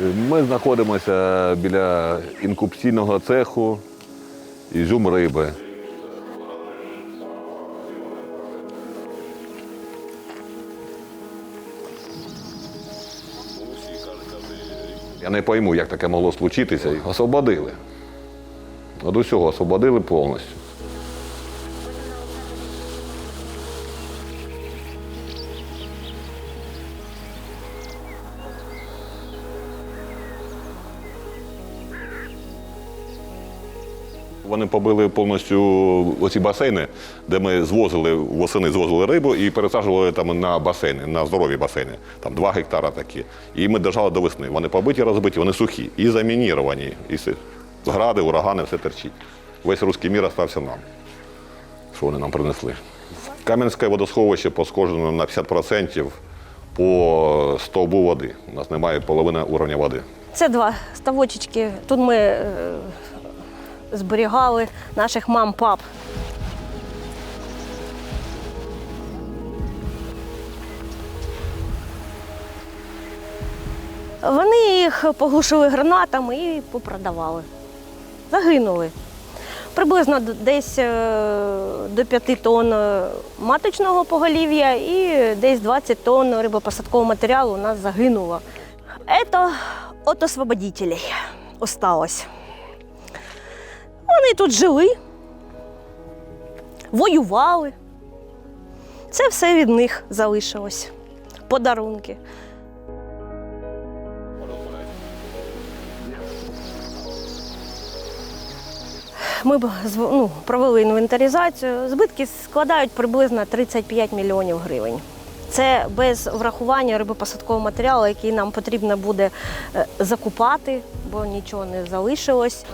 Ми знаходимося біля інкупційного цеху ізюм риби. Я не пойму, як таке могло случитися. Освободили. От усього освободили повністю. Вони побили повністю оці басейни, де ми звозили восени звозили рибу і пересаджували там на басейни, на здорові басейни. Там два гектара такі. І ми держали до весни. Вони побиті, розбиті, вони сухі і замініровані. І. Гради, урагани, все терчить. Весь руський мір остався нам. Що вони нам принесли? Кам'янське водосховище пошкоджено на 50% по стовбу води. У нас немає половини уровня води. Це два ставочечки. Тут ми е, зберігали наших мам-пап. Вони їх поглушили гранатами і попродавали. Загинули. Приблизно десь е, до 5 тонн е, маточного поголів'я і десь 20 тонн рибопосадкового матеріалу у нас загинуло. Це от освободителей осталось. Вони тут жили, воювали. Це все від них залишилось. Подарунки. Ми ну, провели інвентаризацію. Збитки складають приблизно 35 мільйонів гривень. Це без врахування рибопосадкового матеріалу, який нам потрібно буде е, закупати, бо нічого не залишилось.